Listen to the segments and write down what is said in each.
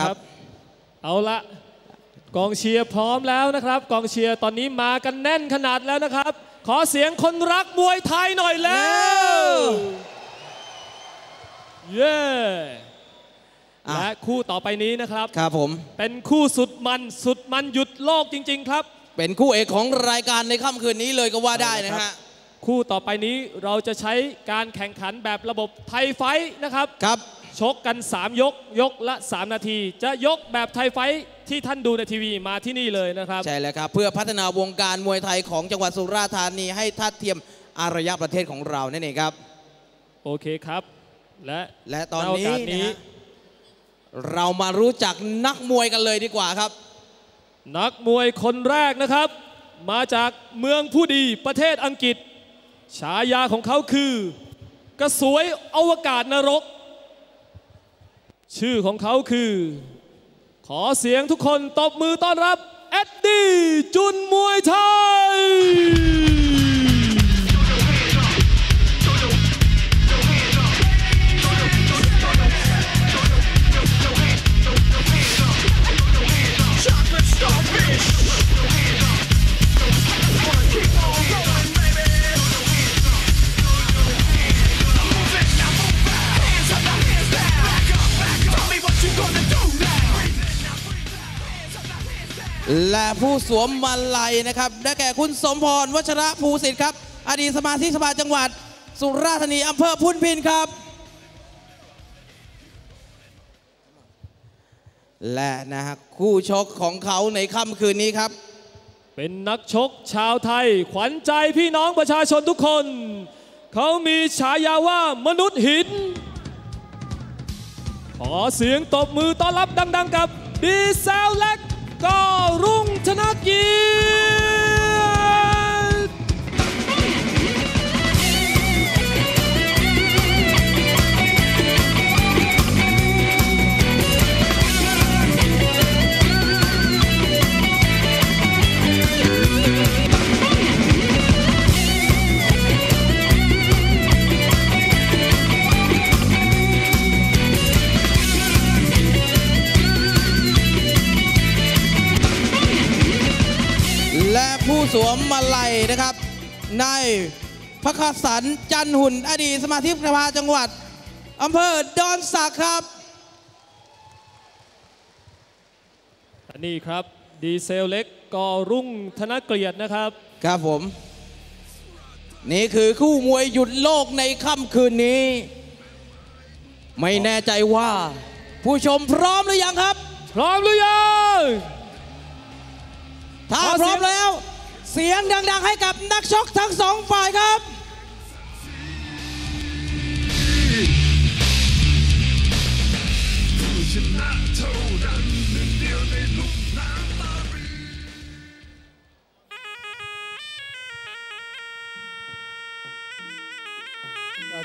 ครับ เอาละกองเชียร์พร้อมแล้วนะครับ กองเชียร์ตอนนี้มากันแน่นขนาดแล้วนะครับ ขอเสียงคนรักมวยไทยหน่อยแล้วเย้อะและคู่ต่อไปนี้นะครับครับผมเป็นคู่สุดมันสุดมันหยุดโลกจริง ๆ ครับ เป็นคู่เอกของรายการในค่ำคืนนี้เลยก็ว่าได้นะใช่ครัฮะบคู่ต่อไปนี้เราจะใช้การแข่งขันแบบระบบไทยไฟท์นะครับครับ ชกกัน 3 ยกยกละ 3 นาที จะยกแบบไทยไฟท์ที่ท่านดูในทีวีมาที่นี่เลยนะครับ ใช่แล้วครับ เพื่อพัฒนาวงการมวยไทยของจังหวัดสุราษฎร์ธานีให้ทัดเทียมอารยประเทศของเรานั่นเองครับ โอเคครับ และและตอนณโกาสนี้นะฮะเรามารู้จักนักมวยกันเลยดีกว่าครับ นักมวยคนแรกนะครับ มาจากเมืองผู้ดีประเทศอังกฤษ ฉายาของเขาคือ กระสวยอวกาศนรก ชื่อของเขาคือ ขอเสียงทุกคนตบมือต้อนรับ เอ็ดดี้จุนมวยไทย ผู้สวมมาลัยนะครับ ได้แก่คุณสมพรวัชระภูสิทธิ์ครับ อดีตสมาชิกสภาจังหวัด สุราษฎร์ธานีอำเภอพุนพินครับ และนะฮะคู่ชกของเขาในค่ำคืนนี้ครับ เป็นนักชกชาวไทย ขวัญใจพี่น้องประชาชนทุกคน เขามีฉายาว่ามนุษย์หิน ขอเสียงตบมือต้อนรับดัง ๆ กับดีเซลเล็ก ก็รุ่งธนะกี สวมมาลัยนะครับนายพระคสันจันหุ่นอดีตสมาชิกสภาจังหวัดอำเภอดอนสักครับอันนี้ครับดีเซลเล็กก็รุ่งธนเกียรตินะครับ ครับผม นี่คือคู่มวยหยุดโลกในค่ำคืนนี้ ไม่แน่ใจว่า ผู้ชมพร้อมหรือยังครับ พร้อมหรือยัง ถ้าขอพเสีร้อยงมแล้ว เสียงดังๆให้กับนักชกทั้งสองฝ่ายครับ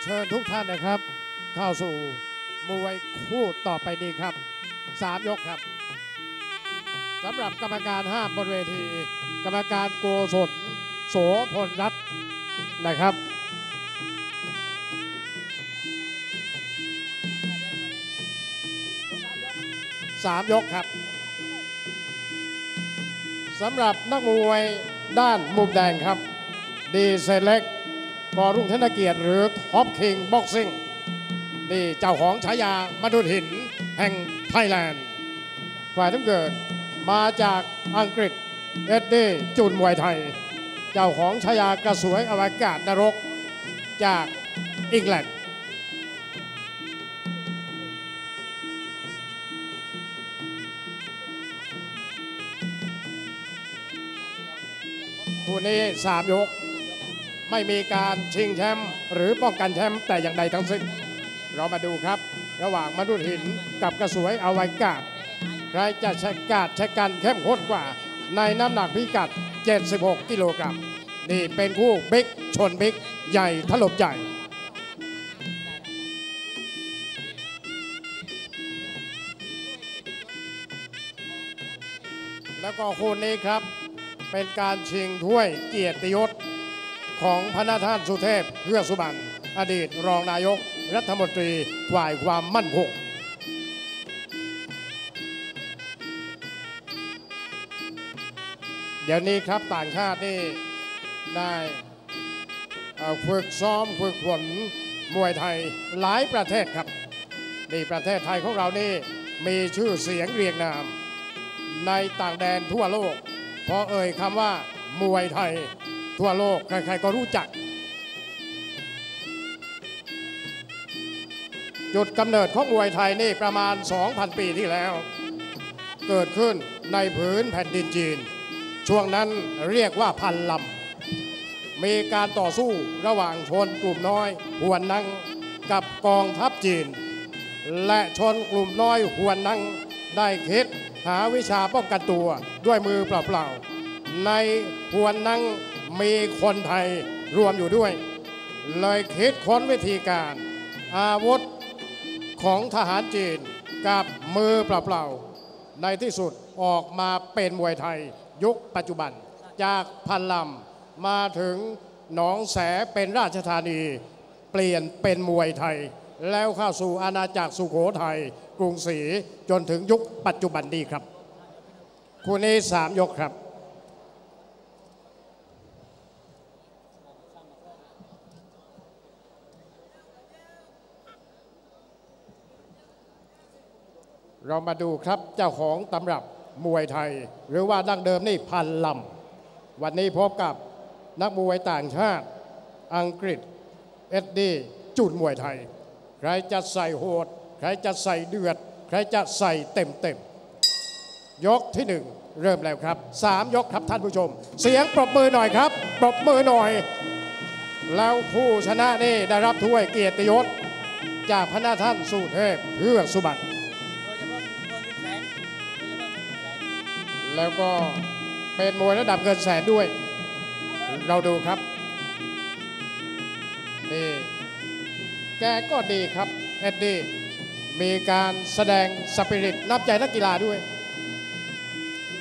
เชิญทุกท่านนะครับ เข้าสู่มวยคู่ต่อไปนี้ครับสามยกครับ สำหรับกรรมการห้ามบนเวที กรรมการโกศลโสพลรัตน์นะครับสามยกครับสำหรับนักมวยด้านมุมแดงครับ ดีเซเล็กกอรุ่งธนเกียรติหรือท็อปคิงบ็อกซิ่งนี่เจ้าของฉายามนุษย์หินแห่งไทยแลนด์ ฝ่ายทั้งเกิด มาจากอังกฤษเอ็ดดี้จูนมวยไทย เจ้าของฉายากระสวยอวกาศนรกจากอังกฤษคู่นี้สามยก ไม่มีการชิงแชมป์หรือป้องกันแชมป์แต่อย่างใดทั้งสิ้น เรามาดูครับ ระหว่างมนุษย์หินกับกระสวยอวกาศ ใครจะใช้กาดใช้กันเข้มข้นกว่า ในน้ำหนักพิกัด 76 กิโลกรัมนี่เป็นคู่บิ๊กชนบิ๊กใหญ่ถล่มใหญ่แล้วก็คู่นี้ครับ เป็นการชิงถ้วยเกียรติยศของพระนาท่านสุเทพเพื่อสุบันอดีตรองนายกรัฐมนตรีฝ่ายความมั่นคง ดี๋ยวนี้ครับต่างชาตินี่ได้ฝึกซ้อมฝึกฝนมวยไทยหลายประเทศครับนี่ประเทศไทยของเรานี่มีชื่อเสียงเรียงนาม ในต่างแดนทั่วโลก พอเอ่ยคำว่ามวยไทยทั่วโลกใครๆก็รู้จัก จุดกำเนิดของมวยไทยนี่ประมาณ 2,000 ปีที่แล้ว เกิดขึ้นในผืนแผ่นดินจีน ช่วงนั้นเรียกว่าพันลำ มีการต่อสู้ระหว่างชนกลุ่มน้อยหวนนังกับกองทัพจีน และชนกลุ่มน้อยหวนนังได้คิดหาวิชาป้องกันตัวด้วยมือเปล่าๆ ในหวนนังมีคนไทยรวมอยู่ด้วย เลยคิดค้นวิธีการอาวุธของทหารจีนกับมือเปล่าๆ ในที่สุดออกมาเป็นมวยไทย ยุคปัจจุบัน จากพันลำมาถึงหนองแสเป็นราชธานี เปลี่ยนเป็นมวยไทย แล้วเข้าสู่อาณาจักรสุโขทัยกรุงศรีจนถึงยุคปัจจุบันนี้ครับคู่นี้สามยกครับเรามาดูครับเจ้าของตำรับ มวยไทย หรือว่าดั้งเดิมนี่พันลำ วันนี้พบกับนักมวยต่างชาติ อังกฤษ เอ็ดดี้จุดมวยไทย ใครจะใส่โหด ใครจะใส่เดือด ใครจะใส่เต็มเต็มยกที่หนึ่งเริ่มแล้วครับสามยกครับท่านผู้ชม เสียงปรบมือหน่อยครับปรบมือหน่อย แล้วผู้ชนะนี่ได้รับถ้วยเกียรติยศ จากพระนาท่านสุเทพเพื่อสุบัติ แล้วก็เป็นมวยระดับเงินแสนด้วย เราดูครับนี่แกก็ดีครับเอ็ดดี้มีการแสดงสปิริตนับใจนักกีฬาด้วย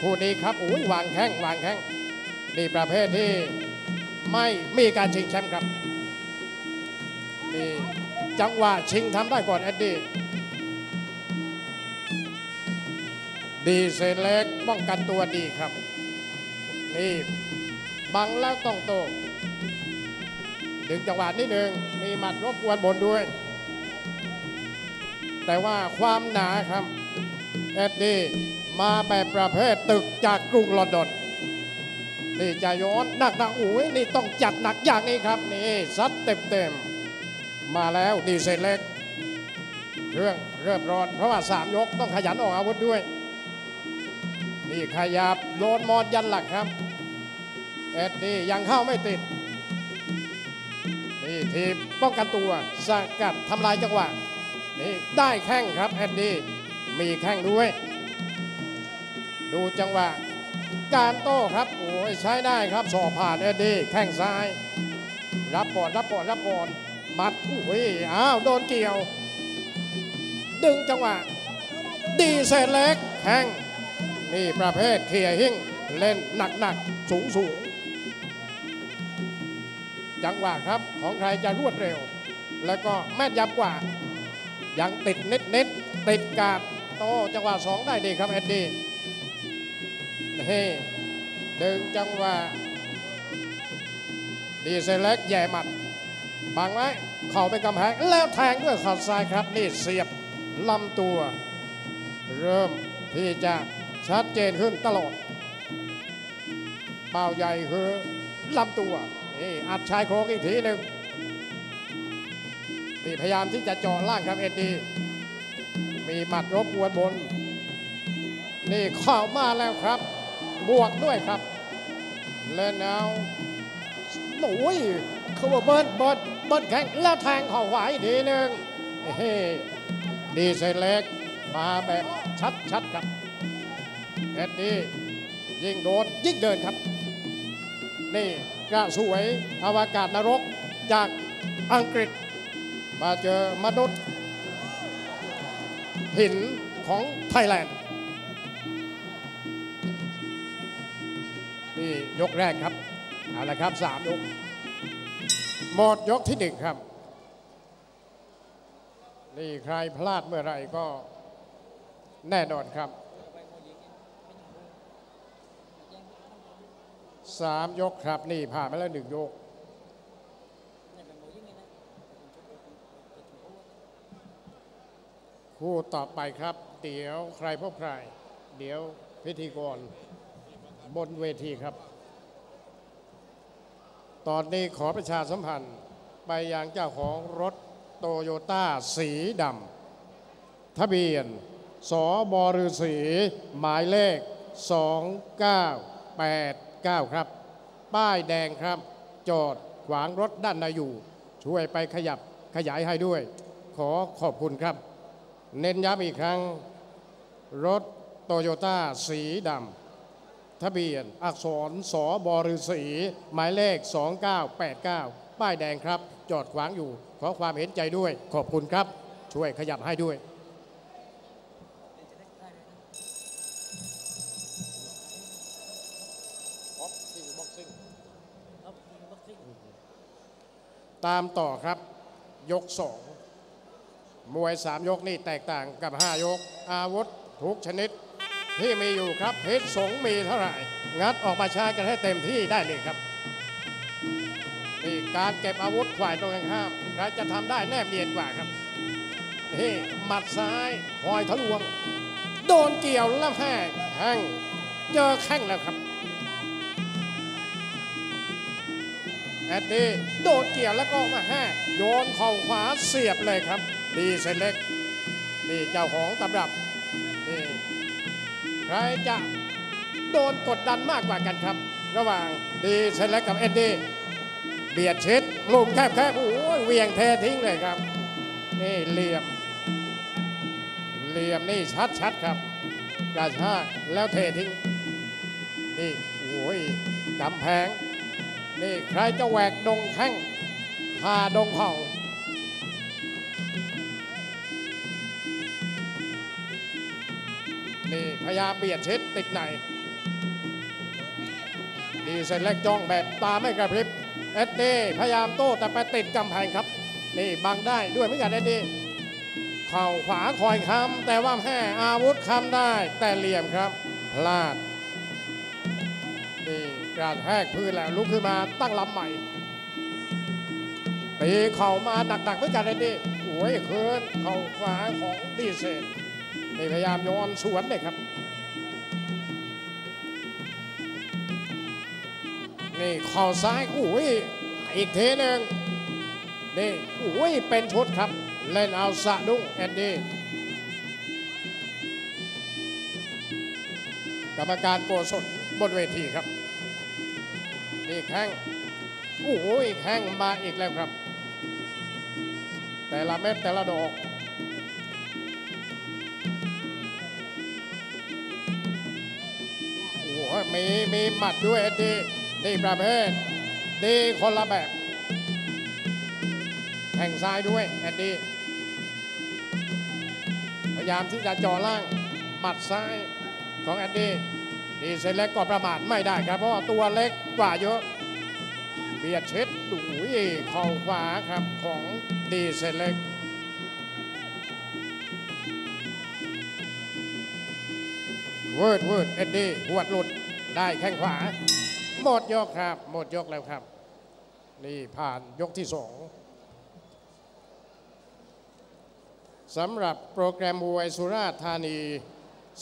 คู่นี้ครับโอ้ยวางแข้งวางแข้งนี่ประเภทที่ไม่มีการชิงแชมป์ครับนี่จังหวะชิงทำได้ก่อนเอ็ดดี้ ดีเซนเล็กป้องกันตัวดีครับ นี่บังแล้วต้องโตดึงจังหวะนิดหนึ่งมีหมัดรบกวนบนด้วย แต่ว่าความหนาครับ เอ็ดดี้มาแบบประเภทตึกจากกรุงลอนดอน นี่จะย้อนหนักหนักโอ้ยนี่ต้องจัดหนักอย่างนี้ครับ นี่ซัดเต็มเต็มๆมาแล้วดีเซนเล็ก เรื่องเริ่มร้อนเพราะว่าสามยกต้องขยันออกอาวุธด้วยี่ขยับโดนมอดยันหลักครับ เอ็ดดี้ยังเข้าไม่ติด นี่ทีมป้องกันตัวสกัดทำลายจังหวะ นี่ได้แข้งครับเอ็ดดี้มีแข้งด้วย ดูจังหวะ การโต้ครับ โอ้ยใช้ได้ครับสอบผ่านเอ็ดดี้แข้งซ้าย รับก่อนรับก่อนรับก่อนมัดโอ้ยอ้าวโดนเกี่ยว ดึงจังหวะ ดีเซนเล็กแข้ง นี่ประเภทเขี่ยหิ้งเล่นหนักหนักสูงสูงจังหวะครับของใครจะรวดเร็ว แล้วก็แม่นยำกว่า ยังติดเน็ตเน็ตติดกาดโตจังหวะสองได้ดีครับเอ็ดดี้เฮ้ดึงจังหวะดีเซลเล็กแย่หมัดบังไว้เข่าไปกำแพงแล้วแทงด้วยข่าซ้ายครับ นี่เสียบลำตัว เริ่มที่จะ ชัดเจนขึ้นตลอดเป้าใหญ่คือลำตัวนี่อัดชายโครงอีกทีหนึ่งนี่พยายามที่จะเจาะล่างครับเอ็ดดี้มีหมัดรบกวนบน นี่เข้ามาแล้วครับ บวกด้วยครับเล่นเอาโอ้ยเขาว่าเบิร์ดเบิร์ดเบิร์ดแข็งแล้วแทงเข่าขวาอีกทีหนึ่งเฮ้ดีเซเล็กมาแบบชัดๆครับ เอ็ดดี้ยิ่งโดนยิ่งเดินครับ นี่กระสวยอวกาศนรกจากอังกฤษ มาเจอมนุษย์ หินของไทยแลนด์นี่ยกแรกครับ เอาละครับสามยก หมดยกที่หนึ่งครับ นี่ใครพลาดเมื่อไหรก็แน่นอนครับ สามยกครับ นี่ผ่านไปแล้วหนึ่งยก คู่ต่อไปครับ เดี๋ยวใครพบใคร เดี๋ยวพิธีกร บนเวทีครับ ตอนนี้ขอประชาสัมพันธ์ไปยังเจ้าของรถโตโยต้าสีดำทะเบียน สบฤษีหมายเลข 9 ครับ ป้ายแดงครับ จอดขวางรถด้านในอยู่ ช่วยไปขยับขยายให้ด้วย ขอขอบคุณครับ เน้นย้ำอีกครั้ง รถโตโยต้าสีดำทะเบียนอักษรสบฤษีหมายเลข 2989 ป้ายแดงครับ จอดขวางอยู่ ขอความเห็นใจด้วย ขอบคุณครับ ช่วยขยับให้ด้วย ตามต่อครับยกสองมวยสามยกนี่แตกต่างกับห้ายก อาวุธทุกชนิด ที่มีอยู่ครับเพชรสงมีเท่าไหร่ งัดออกมาใช้กันให้เต็มที่ได้เลยครับนี่การเก็บอาวุธฝ่ายตรงกันข้ามใครจะทำได้แนบเนียนกว่าครับนี่หมัดซ้ายคอยทะลวง โดนเกี่ยวแล้วแห้งแห้งเจอแข้งแล้วครับ แอดดี้โดดเกี่ยวแล้วก็มาแห่โยนเข่าขวาเสียบเลยครับ ดีเซนเล็กนี่เจ้าของตำรับนี่ใครจะโดนกดดันมากกว่ากันครับ ระหว่างดีเซนเล็กกับเอดดี้เบียดชิดลุ่มแคบแคบโอ้ยเวียงเททิ้งเลยครับ นี่เหลี่ยม เหลี่ยมนี่ชัดชัดๆครับกระชากแล้วเททิ้งนี่โอ้ยกำแพง นี่ใครจะแหวกดงแข้งพาดงเผานี่พยายามเบียดชิดติดในดีเซนเล็กจ้องแบบตาไม่กระพริบเอ็ดดี้พยายามโต้แต่ไปติดกำแพงครับ นี่บังได้ด้วยเหมือนกันเอ็ดดี้เข่าขวาคอยค้ำแต่ว่าแห่อาวุธค้ำได้แต่เหลี่ยมครับ พลาด กระแทกพื้นแล้วลุกขึ้นมาตั้งลำใหม่ตีเข่ามาหนักๆเหมือนกันเลยนี่โอ้ยเคินเข่าขวาของดีเซนนี่พยายามโยนสวนเลยครับ นี่เข่าซ้ายโอ้ยอีกเทหนึ่งนี่โอ้ยเป็นชุดครับ เล่นเอาสะดุ้งแอนดี้กรรมการโกศลบนเวทีครับ นี่แข้งโอ้ยแข้งมาอีกแล้วครับ แต่ละเม็ดแต่ละดอกโอ้โหมีมีหมัดด้วยดีดีประเภทดีคนละแบบแข่งซ้ายด้วยแอนดี้พยายามที่จะจ่อล่างหมัดซ้ายของแอนดี้ ดีเซนเล็กก็ประมาทไม่ได้ครับ เพราะว่าตัวเล็กกว่าเยอะ เบียดเช็ดดูยเข่าขวาครับของดีเซนเล็กเวิร์ดเวิร์ดเอ็ดดี้หวดหลุดได้แข้งขวา หมดยกครับ หมดยกแล้วครับ นี่ผ่านยกที่สองสำหรับโปรแกรมมวยสุราษฎร์ธานี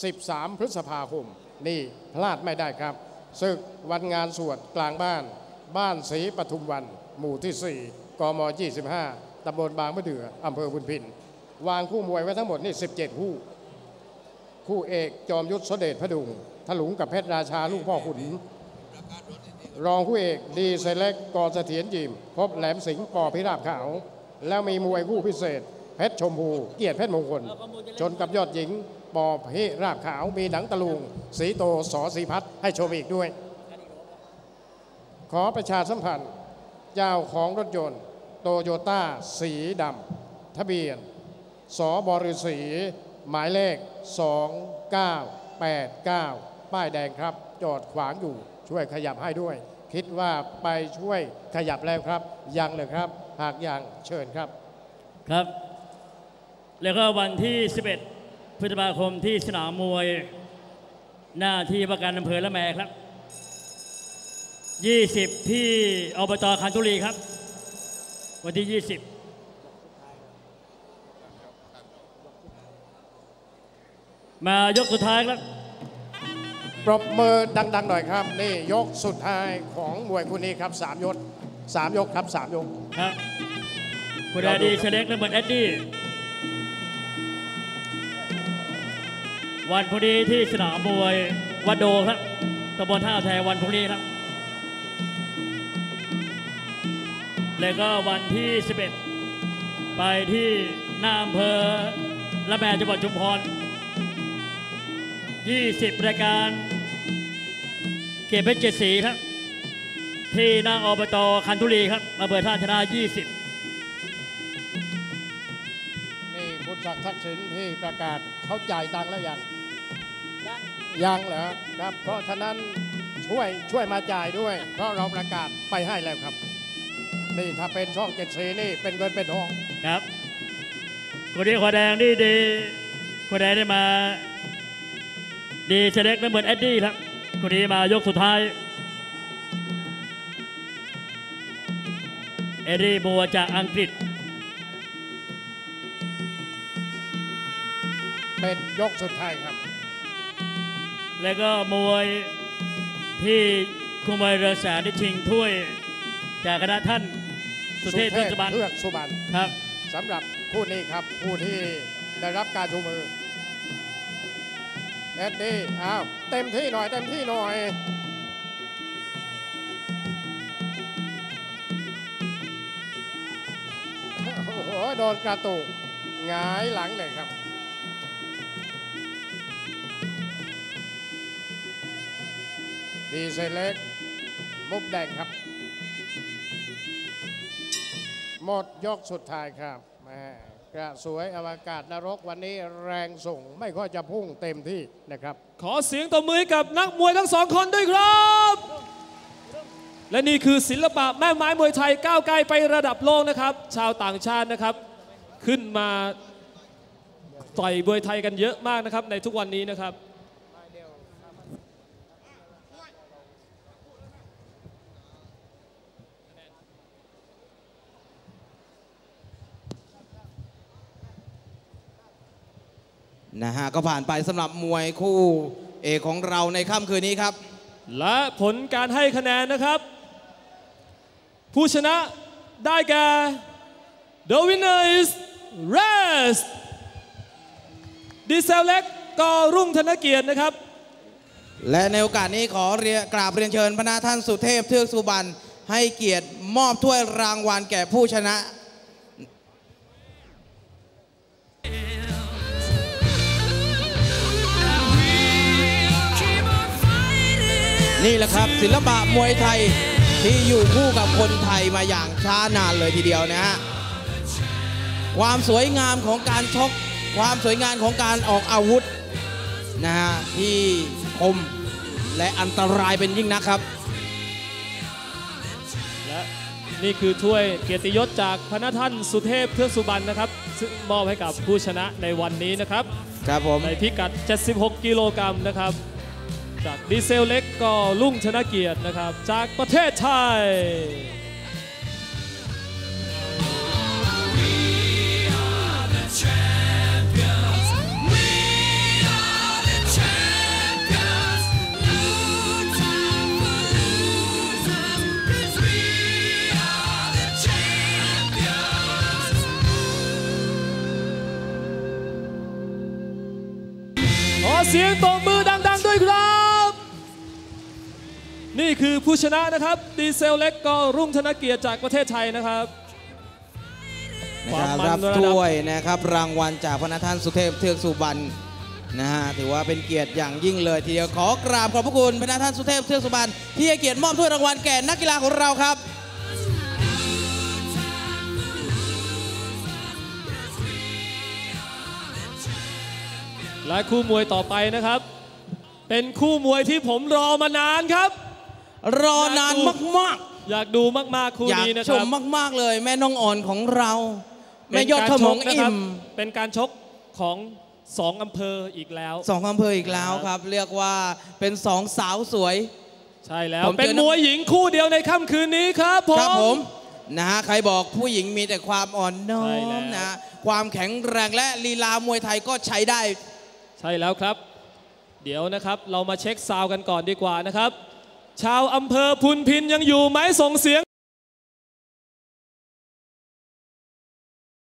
13 พฤษภาคม นี่พลาดไม่ได้ครับศึกวันงานสวดกลางบ้าน บ้านศรีปทุมวัน หมู่ที่ 4 กม 25ตำบลบางมะเดืออำเภอบุญพิน วางคู่มวยไว้ทั้งหมดนี่ 17 คู่ คู่เอกจอมยุทธเสด็จพระดุงถลุงกับเพชรราชาลูกพ่อขุนรองคู่เอกดีเซเล็กกอเสถียรยิม พบแหลมสิงห์ปอพิราบขาว แล้วมีมวยคู่พิเศษ เพชรชมพู เกียรติเพชรมงคล ชนกับยอดหญิง ปอพิราบขาวมีหนังตะลุงสีโตสอสีพัฒน์ให้ชมอีกด้วย ขอประชาสัมพันธ์เจ้าของรถยนต์โตโยต้าสีดำทะเบียนสบฤษีหมายเลข 2989 ป้ายแดงครับ จอดขวางอยู่ช่วยขยับให้ด้วย คิดว่าไปช่วยขยับแล้วครับ ยังเลยครับ หากยังเชิญครับครับ แล้วก็วันที่ 11 พฤษภาคมที่สนามมวย หน้าที่ประกันอำเภอละแมครับ 20 ที่อบตคันธุรีครับ วันที่ 20มายกสุดท้ายครับ ปรบมือดัง ๆ หน่อยครับ นี่ยกสุดท้ายของมวยคู่นี้ครับสามยกสามยกครับสามยกครับคุณอาดีเชเล็กและเหมือนแอดดี้ วันพรุ่งนี้ที่สนามมวยวัดโดครับตำบลท่าแพวันพรุ่งนี้ครับ แล้วก็วันที่ 11 ไปที่หน้าอำเภอละแมจังหวัดชุมพร 20 รายการ เก็บเป็นเจ็ดสีครับ ที่หน้าอบตคันธุรีครับอำเภอท่าชนะ 20 นี่คุณศักดิ์ทักษิณที่ประกาศเขาจ่ายตังค์แล้วยังยังเหรอครับ เพราะฉะนั้นช่วยช่วยมาจ่ายด้วย เพราะเราประกาศไปให้แล้วครับ นี่ถ้าเป็นช่องเจ็ดสีนี่เป็นเงินเป็นทองครับคนนี้ขวแดงนี่ดีขวแดงได้มา ดีเชเล็กและเหมือนแอดดี้ครับคนนี้มายกสุดท้ายเอดดี้บัวจากอังกฤษ เป็นยกสุดท้ายครับ แล้วก็มวยที่คุมวยเรือแสนได้ชิงถ้วย จากคณะท่านสุเทพเทือกสุบรรณเทือกสุบรรณครับสำหรับผู้นี้ครับผู้ที่ได้รับการชูมือเอ็ดดี้อ้าวเต็มที่หน่อยเต็มที่หน่อยโอ้โหโดนกระตุกหงายหลังเลยครับ ดีเซเล็ก มุกแดงครับ หมดยกสุดท้ายครับแม่กระสวยอวกาศนรกวันนี้แรงส่งไม่ค่อยจะพุ่งเต็มที่นะครับ ขอเสียงตบมือกับนักมวยทั้งสองคนด้วยครับ และนี่คือศิลปะแม่ไม้มวยไทยก้าวไกลไประดับโลกนะครับ ชาวต่างชาตินะครับ ขึ้นมาต่อยมวยไทยกันเยอะมากนะครับในทุกวันนี้นะครับ นะฮะก็ผ่านไปสำหรับมวยคู่เอกของเราในค่ำคืนนี้ครับ และผลการให้คะแนนนะครับ ผู้ชนะได้แก่ The winner is Rest ดีเซลเล็กกอรุ่งธนเกียรตินะครับ และในโอกาสนี้ขอเรียกราบเรียนเชิญพระนาท่านสุเทพเทือกสุบรรณให้เกียรติมอบถ้วยรางวัลแก่ผู้ชนะ นี่แหละครับ ศิลปะมวยไทยที่อยู่คู่กับคนไทยมาอย่างช้านานเลยทีเดียวนะฮะความสวยงามของการชก ความสวยงามของการออกอาวุธนะฮะที่คมและอันตรายเป็นยิ่งนะครับ และนี่คือถ้วยเกียรติยศจากพระนท่านสุเทพเทือกสุบรรณนะครับซึ่งมอบให้กับผู้ชนะในวันนี้นะครับ ครับผมในพิกัด 76 กิโลกรัมนะครับ จากดีเซลเล็กก็ลุ่งชนะเกียรตินะครับ จากประเทศไทยขอเสียงตบมือ นี่คือผู้ชนะนะครับดีเซลเล็กก็รุ่งธนเกียรติจากประเทศไทยนะครับนะครับความมันรับระดับถ้วยนะครับรางวัลจากพระนาท่านสุเทพเทือกสุบรรณนะฮะถือว่าเป็นเกียรติอย่างยิ่งเลยทีเดียวขอกราบขอบพระคุณพระนาท่านสุเทพเทือกสุบรรณที่ให้เกียรติมอบถ้วยรางวัลแก่นักกีฬาของเราครับและคู่มวยต่อไปนะครับ เป็นคู่มวยที่ผมรอมานานครับ รอนานมากอยากดูมากๆคู่ๆอยากนี้นะชคมรับมาก ๆ เลยแม่น้องอ่อนของเราแม่ยอดขมงเป็นการชกนะอิ่ครับมเป็นการชกของสองอำเภออีกแล้วสองอำเภออีกแล้วครับ เรียกว่าเป็นสองสาวสวย ใช่แล้วผมเจอเป็นมวยหญิงคู่เดียวในค่ำคืนนี้ครับผมครับผมนะฮะใครบอกผู้หญิงมีแต่ความอ่อนน้อใช่แล้วมนะฮะความแข็งแรงและลีลามวยไทยก็ใช้ได้ ใช่แล้วครับ เดี๋ยวนะครับเรามาเช็คซาวด์กันก่อนดีกว่านะครับ ชาวอำเภอพุนพินยังอยู่ไหมส่งเสียง